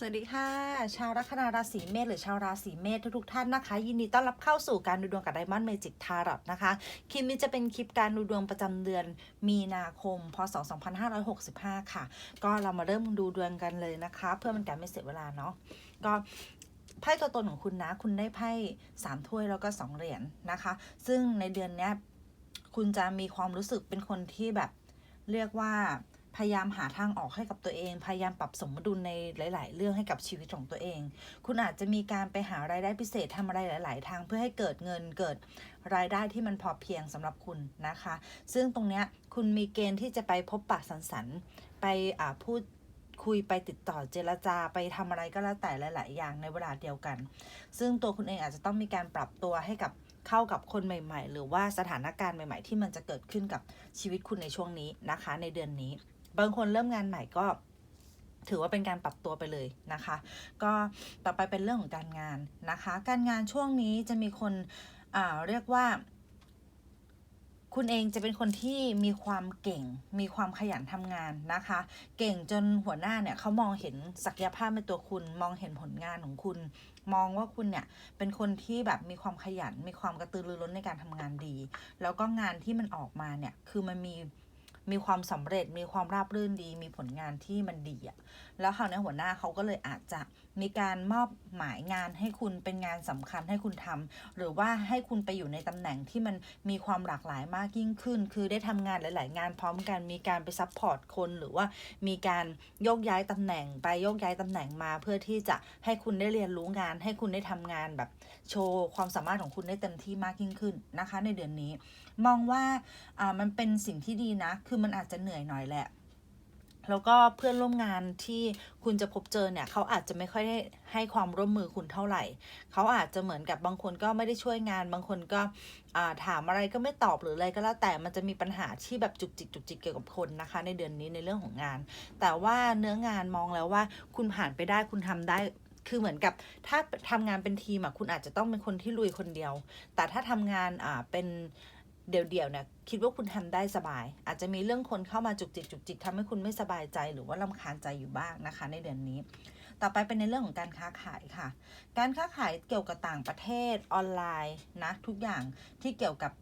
สวัสดีค่ะ ชาวลัคนาราศีเมษหรือชาวราศีเมษทุกๆท่านนะคะ ยินดีต้อนรับเข้าสู่การดูดวงกับไดมอนด์เมจิกทารอตนะคะ คลิปนี้จะเป็นคลิปการดูดวงประจำเดือนมีนาคม พศ 2565 ค่ะ ก็เรามาเริ่มดูดวงกันเลยนะคะ เพื่อมันการไม่เสียเวลาเนาะก็ไพ่ตัวตนของคุณนะ คุณได้ไพ่สามถ้วยแล้วก็สองเหรียญนะคะ ซึ่งในเดือนนี้คุณจะมีความรู้สึกเป็นคนที่แบบเรียกว่า พยายามหาทางออกให้กับตัวเอง พยายามปรับสมดุลในหลาย ๆ เรื่องให้กับชีวิตของตัวเอง คุณอาจจะมีการไปหารายได้พิเศษทำอะไรหลาย ๆ ทางเพื่อให้เกิดเงินเกิดรายได้ที่มันพอเพียงสำหรับคุณนะคะ ซึ่งตรงเนี้ยคุณมีเกณฑ์ที่จะไปพบปะสังสรรค์ไปอ่าพูดคุยไปติดต่อเจรจาไปทำอะไรก็แล้วแต่หลาย ๆ อย่างในเวลาเดียวกัน ซึ่งตัวคุณเองอาจจะต้องมีการปรับตัวให้กับเข้ากับคนใหม่ ๆ หรือว่าสถานการณ์ใหม่ ๆ ที่มันจะเกิดขึ้นกับชีวิตคุณในช่วงนี้นะคะ ในเดือนนี้ บางคนเริ่มงานใหม่ก็ถือว่าเป็นการปรับตัวไปเลยนะคะ ก็ต่อไปเป็นเรื่องของการงานนะคะ การงานช่วงนี้จะมีคนเรียกว่า คุณเองจะเป็นคนที่มีความเก่ง มีความขยันทำงานนะคะ เก่งจนหัวหน้าเนี่ยเขามองเห็นศักยภาพในตัวคุณ มองเห็นผลงานของคุณ มองว่าคุณเนี่ยเป็นคนที่แบบมีความขยัน มีความกระตือรือร้นในการทำงานดี แล้วก็งานที่มันออกมาเนี่ยคือมันมี มีความสำเร็จมีความราบรื่นดี มีผลงานที่มันดีอะแล้วคราวนี้หัวหน้าเขาก็เลยอาจจะ มีการมอบหมายงานให้คุณเป็นงานสำคัญให้คุณทำหรือว่าให้คุณไปอยู่ในตำแหน่งที่มันมีความหลากหลายมากยิ่งขึ้น คือได้ทำงานหลาย ๆ งานพร้อมกันมีการไปซัพพอร์ตคนหรือว่ามีการโยกย้ายตำแหน่งไปโยกย้ายตำแหน่งมา เพื่อที่จะให้คุณได้เรียนรู้งาน ให้คุณได้ทำงานแบบโชว์ความสามารถของคุณได้เต็มที่มากยิ่งขึ้นนะคะ ในเดือนนี้ มองว่าอ่ามันเป็นสิ่งที่ดีนะ คือมันอาจจะเหนื่อยหน่อยแหละ แล้วก็เพื่อนร่วมงานที่คุณจะพบเจอเนี่ยเขาอาจจะไม่ค่อยได้ให้ความร่วมมือคุณเท่าไหร่เขาอาจจะเหมือนกับบางคนก็ไม่ได้ช่วยงาน บางคนก็ถามอะไรก็ไม่ตอบหรืออะไรก็แล้วแต่มันจะมีปัญหาที่แบบจุกจิกจุกจิกเกี่ยวกับคนนะคะ ในเดือนนี้ในเรื่องของงาน แต่ว่าเนื้องานมองแล้วว่าคุณผ่านไปได้คุณทำได้คือเหมือนกับถ้าทำงานเป็นทีมอะคุณอาจจะต้องเป็นคนที่ลุยคนเดียว แต่ถ้าทำงานอ่าเป็น เดี่ยวๆเนี่ยคิดว่าคุณทำได้สบาย อาจจะมีเรื่องคนเข้ามาจุกจิกจุกจิกทำให้คุณไม่สบายใจหรือว่าลำคาญใจอยู่บ้างนะคะ ในเดือนนี้ ต่อไปเป็นในเรื่องของการค้าขายค่ะ การค้าขายเกี่ยวกับต่างประเทศออนไลน์นะทุกอย่างที่เกี่ยวกับ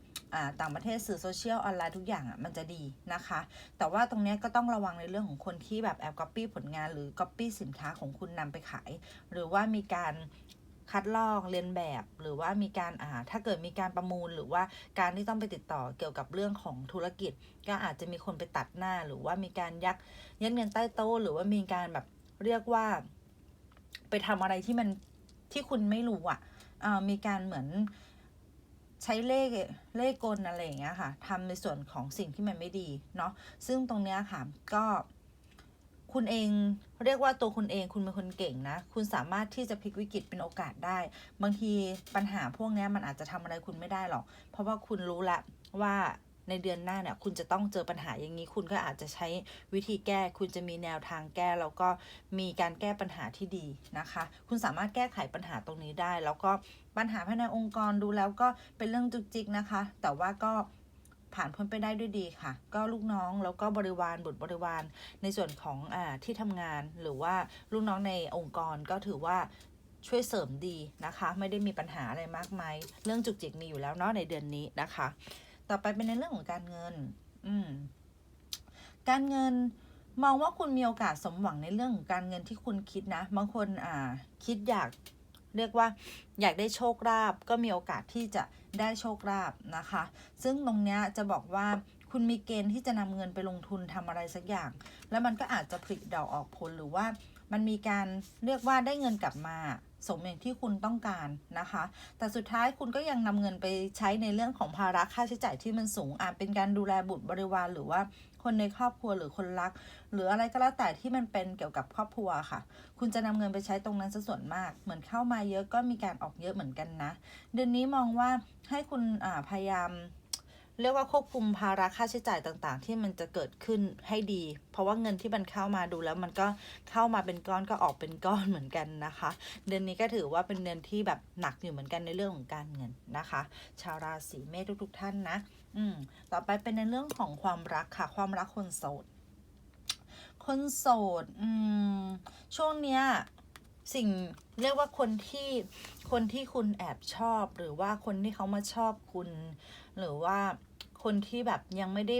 ต่างประเทศสื่อโซเชียลออนไลน์ทุกอย่างอะมันจะดีนะคะ แต่ว่าตรงนี้ก็ต้องระวังในเรื่องของคนที่แบบแอบก๊อปปี้ผลงานหรือก๊อปปี้สินค้าของคุณนำไปขาย หรือว่ามีการ คัดลอกเรียนแบบหรือว่ามีการอ่าถ้าเกิดมีการประมูลหรือว่าการที่ต้องไปติดต่อเกี่ยวกับเรื่องของธุรกิจ ก็อาจจะมีคนไปตัดหน้า หรือว่ามีการยักยัดเงินใต้โต๊ะหรือว่ามีการแบบเรียกว่า ไปทำอะไรที่มันที่คุณไม่รู้อะอ่ามีการเหมือนใช้เลขเลขกลอะไรอย่างเงี้ยค่ะทำในส่วนของสิ่งที่มันไม่ดีเนาะซึ่งตรงเนี้ยค่ะก็ คุณเองเรียกว่าตัวคุณเองคุณเป็นคนเก่งนะ คุณสามารถที่จะพลิกวิกฤตเป็นโอกาสได้ บางทีปัญหาพวกนี้มันอาจจะทำอะไรคุณไม่ได้หรอก เพราะว่าคุณรู้ละว่าในเดือนหน้าเนี่ยคุณจะต้องเจอปัญหาอย่างนี้ คุณก็อาจจะใช้วิธีแก้ คุณจะมีแนวทางแก้ แล้วก็มีการแก้ปัญหาที่ดีนะคะ คุณสามารถแก้ไขปัญหาตรงนี้ได้ แล้วก็ปัญหาภายในองค์กรดูแล้วก็เป็นเรื่องจุกจิกนะคะ แต่ว่าก็ ผ่านพ้นไปได้ด้วยดีค่ะ ก็ลูกน้องแล้วก็บริวารบุตรบริวารในส่วนของอที่ทำงานหรือว่าลูกน้องในองค์กรก็ถือว่าช่วยเสริมดีนะคะ ไม่ได้มีปัญหาอะไรมากมายเรื่องจุกจิกมีอยู่แล้วเนาะในเดือนนี้นะคะ ต่อไปเป็นในเรื่องของการเงิน อืมการเงินมองว่าคุณมีโอกาสสมหวังในเรื่องของการเงินที่คุณคิดนะ บางคนอ่าคิดอยาก เรียกว่าอยากได้โชคลาภก็มีโอกาสที่จะได้โชคลาภนะคะ ซึ่งตรงเนี้ยจะบอกว่าคุณมีเกณฑ์ที่จะนำเงินไปลงทุนทำอะไรสักอย่าง แล้วมันก็อาจจะผลิดอกออกผลหรือว่ามันมีการเรียกว่าได้เงินกลับมาสมอย่างที่คุณต้องการนะคะ แต่สุดท้ายคุณก็ยังนำเงินไปใช้ในเรื่องของภาระค่าใช้จ่ายที่มันสูงอาจเป็นการดูแลบุตรบริวารหรือว่า คนในครอบครัวหรือคนรัก หรืออะไรก็แล้วแต่ที่มันเป็นเกี่ยวกับครอบครัวค่ะ คุณจะนำเงินไปใช้ตรงนั้นซะส่วนมาก เหมือนเข้ามาเยอะก็มีการออกเยอะเหมือนกันนะ เดือนนี้มองว่าให้คุณพยายาม เรียกว่าควบคุมภาระค่าใช้จ่ายต่างๆ ที่มันจะเกิดขึ้นให้ดี เพราะว่าเงินที่มันเข้ามาดูแล้วมันก็เข้ามาเป็นก้อนก็ออกเป็นก้อนเหมือนกันนะคะ เดือนนี้ก็ถือว่าเป็นเดือนที่แบบหนักอยู่เหมือนกันในเรื่องของการเงินนะคะ ชาวราศีเมษทุกๆท่านนะอืมต่อไปเป็นในเรื่องของความรักค่ะ ความรักคนโสด คนโสดอืมช่วงเนี้ย สิ่งเรียกว่าคนที่คนที่คุณแอบชอบ หรือว่าคนที่เขามาชอบคุณ หรือว่าคนที่แบบยังไม่ได้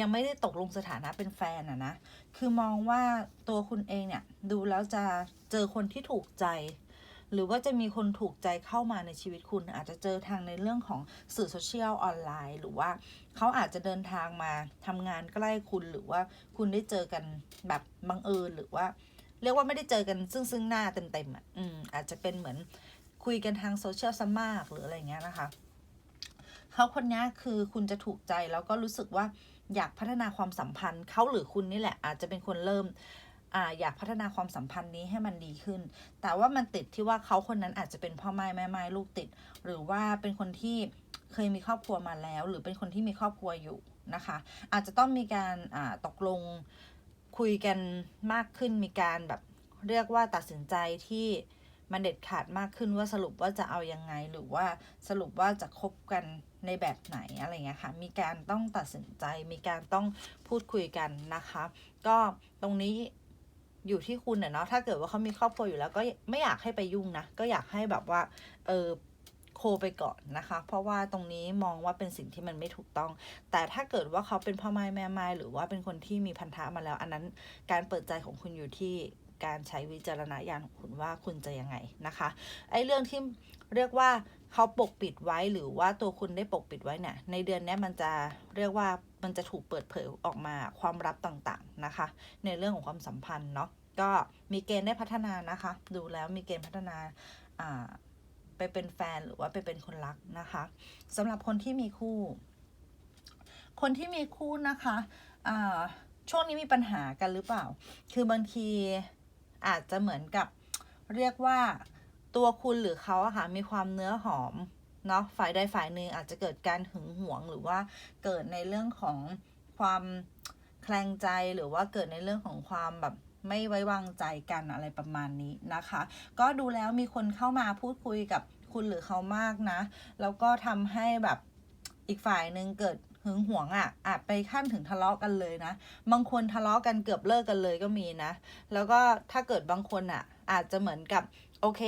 ยังไม่ได้ตกลงสถานะเป็นแฟนอะนะ คือมองว่าตัวคุณเองเนี่ย ดูแล้วจะเจอคนที่ถูกใจ หรือว่าจะมีคนถูกใจเข้ามาในชีวิตคุณ อาจจะเจอทางในเรื่องของสื่อโซเชียลออนไลน์ หรือว่าเขาอาจจะเดินทางมาทำงานใกล้คุณ หรือว่าคุณได้เจอกันแบบบังเอิญหรือว่า เรียกว่าไม่ได้เจอกันซึ่งซึ่งหน้าเต็มๆอะอืมอาจจะเป็นเหมือนคุยกันทางโซเชียลซะมากหรืออะไรเงี้ยนะคะเขาคนนี้คือคุณจะถูกใจแล้วก็รู้สึกว่าอยากพัฒนาความสัมพันธ์เขาหรือคุณนี่แหละ อาจจะเป็นคนเริ่มอ่าอยากพัฒนาความสัมพันธ์นี้ให้มันดีขึ้น แต่ว่ามันติดที่ว่าเขาคนนั้นอาจจะเป็นพ่อไม้แม่ไม้ลูกติด หรือว่าเป็นคนที่เคยมีครอบครัวมาแล้ว หรือเป็นคนที่มีครอบครัวอยู่นะคะ อาจจะต้องมีการอ่าตกลง คุยกันมากขึ้นมีการแบบเรียกว่าตัดสินใจที่มันเด็ดขาดมากขึ้นว่าสรุปว่าจะเอายังไงหรือว่าสรุปว่าจะคบกันในแบบไหนอะไรเงี้ยค่ะ มีการต้องตัดสินใจ มีการต้องพูดคุยกันนะคะ ก็ตรงนี้อยู่ที่คุณเนาะถ้าเกิดว่าเขามีครอบครัวอยู่แล้วก็ไม่อยากให้ไปยุ่งนะ ก็อยากให้แบบว่า เออ โคไปก่อนนะคะ เพราะว่าตรงนี้มองว่าเป็นสิ่งที่มันไม่ถูกต้อง แต่ถ้าเกิดว่าเขาเป็นพ่อไม้แม่ไม้หรือว่าเป็นคนที่มีพันธะมาแล้ว อันนั้นการเปิดใจของคุณอยู่ที่การใช้วิจารณญาณของคุณว่าคุณจะยังไงนะคะ ไอ้เรื่องที่เรียกว่าเขาปกปิดไว้หรือว่าตัวคุณได้ปกปิดไว้เนี่ย ในเดือนนี้มันจะเรียกว่ามันจะถูกเปิดเผยออกมาความลับต่างๆนะคะ ในเรื่องของความสัมพันธ์เนาะก็มีเกณฑ์ได้พัฒนานะคะ ดูแล้วมีเกณฑ์พัฒนาอ่า ไปเป็นแฟนหรือว่าไปเป็นคนรักนะคะสำหรับคนที่มีคู่ คนที่มีคู่นะคะช่วงนี้มีปัญหากันหรือเปล่า คือบางทีอาจจะเหมือนกับเรียกว่าตัวคุณหรือเขาอะค่ะมีความเนื้อหอมเนาะฝ่ายใดฝ่ายหนึ่งอาจจะเกิดการหึงหวงหรือว่าเกิดในเรื่องของความแคลงใจหรือว่าเกิดในเรื่องของความแบบ ไม่ไว้วางใจกันอะไรประมาณนี้นะคะ ก็ดูแล้วมีคนเข้ามาพูดคุยกับคุณหรือเขามากนะ แล้วก็ทำให้แบบอีกฝ่ายหนึ่งเกิดหึงหวงอะ่ะอาจไปขั้นถึงทะเลาะกันเลยนะ บางคนทะเลาะกันเกือบเลิกกันเลยก็มีนะ แล้วก็ถ้าเกิดบางคนอะ่ะ อาจจะเหมือนกับโอเค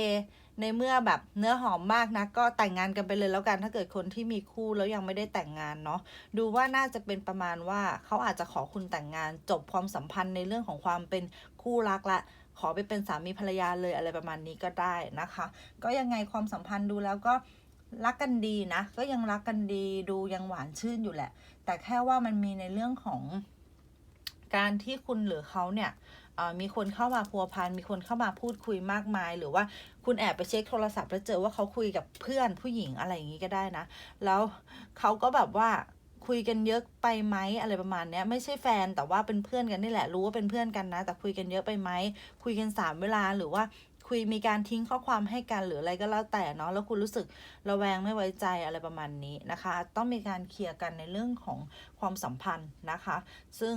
ในเมื่อแบบเนื้อหอมมากนะก็แต่งงานกันไปเลยแล้วกันถ้าเกิดคนที่มีคู่แล้วยังไม่ได้แต่งงานเนาะดูว่าน่าจะเป็นประมาณว่าเขาอาจจะขอคุณแต่งงานจบความสัมพันธ์ในเรื่องของความเป็นคู่รักละ ขอไปเป็นสามีภรรยาเลยอะไรประมาณนี้ก็ได้นะคะ ก็ยังไงความสัมพันธ์ดูแล้วก็รักกันดีนะ ก็ยังรักกันดีดูยังหวานชื่นอยู่แหละ แต่แค่ว่ามันมีในเรื่องของ การที่คุณหรือเขาเนี่ยมีคนเข้ามาพัวพัน มีคนเข้ามาพูดคุยมากมาย หรือว่าคุณแอบไปเช็คโทรศัพท์แล้วเจอว่าเขาคุยกับเพื่อนผู้หญิงอะไรอย่างนี้ก็ได้นะ แล้วเขาก็แบบว่าคุยกันเยอะไปไหมอะไรประมาณเนี้ยไม่ใช่แฟนแต่ว่าเป็นเพื่อนกันนี่แหละรู้ว่าเป็นเพื่อนกันนะ แต่คุยกันเยอะไปไหมคุยกันสามเวลาหรือว่าคุยมีการทิ้งข้อความให้กันหรืออะไรก็แล้วแต่เนาะแล้วคุณรู้สึกระแวงไม่ไว้ใจอะไรประมาณนี้นะคะ ต้องมีการเคลียร์กันในเรื่องของความสัมพันธ์นะคะ ซึ่ง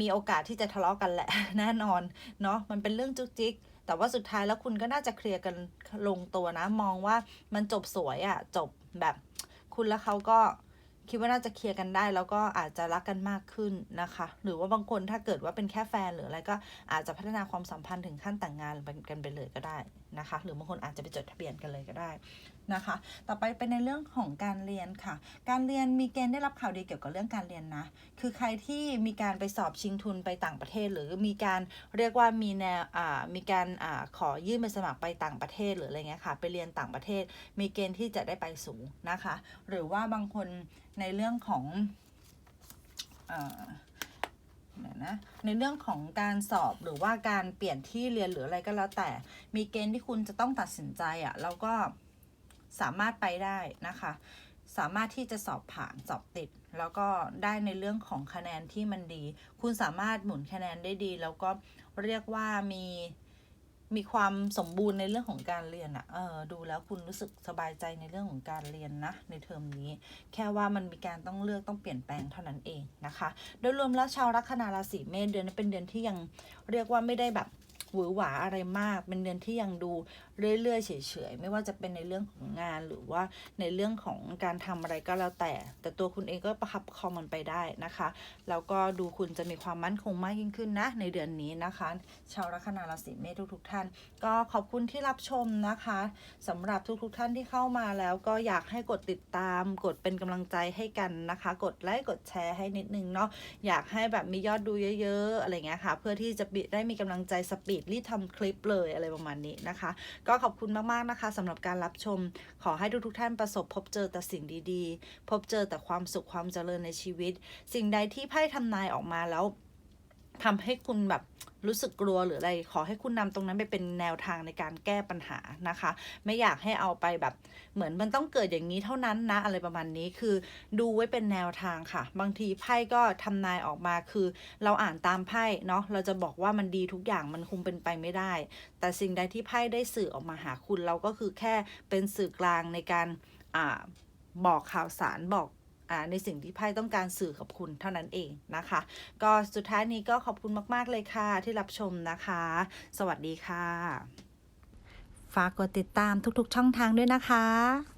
มีโอกาสที่จะทะเลาะกันแหละแน่นอนเนาะมันเป็นเรื่องจุกจิกแต่ว่าสุดท้ายแล้วคุณก็น่าจะเคลียร์กันลงตัวนะ มองว่ามันจบสวยอะ่ะ จบแบบคุณและเขาก็คิดว่าน่าจะเคลียร์กันได้ แล้วก็อาจจะรักกันมากขึ้นนะคะ หรือว่าบางคนถ้าเกิดว่าเป็นแค่แฟนหรืออะไรก็อาจจะพัฒนาความสัมพันธ์ถึงขั้นแต่งงานกันไปเลยก็ได้นะคะ หรือบางคนอาจจะไปจดทะเบียนกันเลยก็ได้นะคะ ต่อไปเป็นในเรื่องของการเรียนค่ะ การเรียนมีเกณฑ์ได้รับข่าวดีเกี่ยวกับเรื่องการเรียนนะ คือใครที่มีการไปสอบชิงทุนไปต่างประเทศ หรือมีการเรียกว่ามีแนวอ่ามีการอ่าขอยื่นใบสมัครไปต่างประเทศหรืออะไรเงี้ยค่ะ ไปเรียนต่างประเทศ มีเกณฑ์ที่จะได้ไปสูงนะคะ หรือว่าบางคนในเรื่องของอ่านะในเรื่องของการสอบหรือว่าการเปลี่ยนที่เรียนหรืออะไรก็แล้วแต่ มีเกณฑ์ที่คุณจะต้องตัดสินใจอะ่ะแล้วก็ สามารถไปได้นะคะ สามารถที่จะสอบผ่านสอบติด แล้วก็ได้ในเรื่องของคะแนนที่มันดี คุณสามารถหมุนคะแนนได้ดี แล้วก็เรียกว่ามีมีความสมบูรณ์ในเรื่องของการเรียนอะเออดูแล้วคุณรู้สึกสบายใจในเรื่องของการเรียนนะในเทอมนี้ แค่ว่ามันมีการต้องเลือกต้องเปลี่ยนแปลงเท่านั้นเองนะคะ โดยรวมแล้วชาวลัคนาราศีเมษเดือนนี้เป็นเดือนที่ยังเรียกว่าไม่ได้แบบหวือหวาอะไรมาก เป็นเดือนที่ยังดูเรื่อยๆเฉยๆไม่ว่าจะเป็นในเรื่องของงานหรือว่าในเรื่องของการทำอะไรก็แล้วแต่ แต่ตัวคุณเองก็ประคับประคองมันไปได้นะคะแล้วก็ดูคุณจะมีความมั่นคงมากยิ่งขึ้นนะ ในเดือนนี้นะคะ ชาวลัคนาราศีเมษทุกๆท่าน ก็ขอบคุณที่รับชมนะคะสำหรับทุกๆท่านที่เข้ามาแล้วก็อยากให้กดติดตามกดเป็นกำลังใจให้กันนะคะ กดไลค์กดแชร์ให้นิดนึงเนาะอยากให้แบบมียอดดูเยอะ ๆ อะไรเงี้ยค่ะ เพื่อที่จะได้มีกำลังใจสปีดรีบทำคลิปเลยอะไรประมาณนี้นะคะก็ขอบคุณมากๆนะคะสำหรับการรับชม ขอให้ทุกๆท่านประสบพบเจอแต่สิ่งดีๆ พบเจอแต่ความสุขความเจริญในชีวิต สิ่งใดที่ไพ่ทำนายออกมาแล้ว ทำให้คุณแบบรู้สึกกลัวหรืออะไร ขอให้คุณนำตรงนั้นไปเป็นแนวทางในการแก้ปัญหานะคะ ไม่อยากให้เอาไปแบบ เหมือนมันต้องเกิดอย่างนี้เท่านั้นนะ อะไรประมาณนี้คือดูไว้เป็นแนวทางค่ะ บางทีไพ่ก็ทำนายออกมาคือ เราอ่านตามไพ่เนาะเราจะบอกว่ามันดีทุกอย่างมันคงเป็นไปไม่ได้ แต่สิ่งใดที่ไพ่ได้สื่อออกมาหาคุณเราก็คือแค่เป็นสื่อกลางในการอ่าบอกข่าวสารบอก ในสิ่งที่ไพ่ต้องการสื่อกับคุณเท่านั้นเองนะคะ ก็สุดท้ายนี้ก็ขอบคุณมาก ๆ เลยค่ะที่รับชมนะคะ สวัสดีค่ะ ฝากกดติดตามทุก ๆ ช่องทางด้วยนะคะ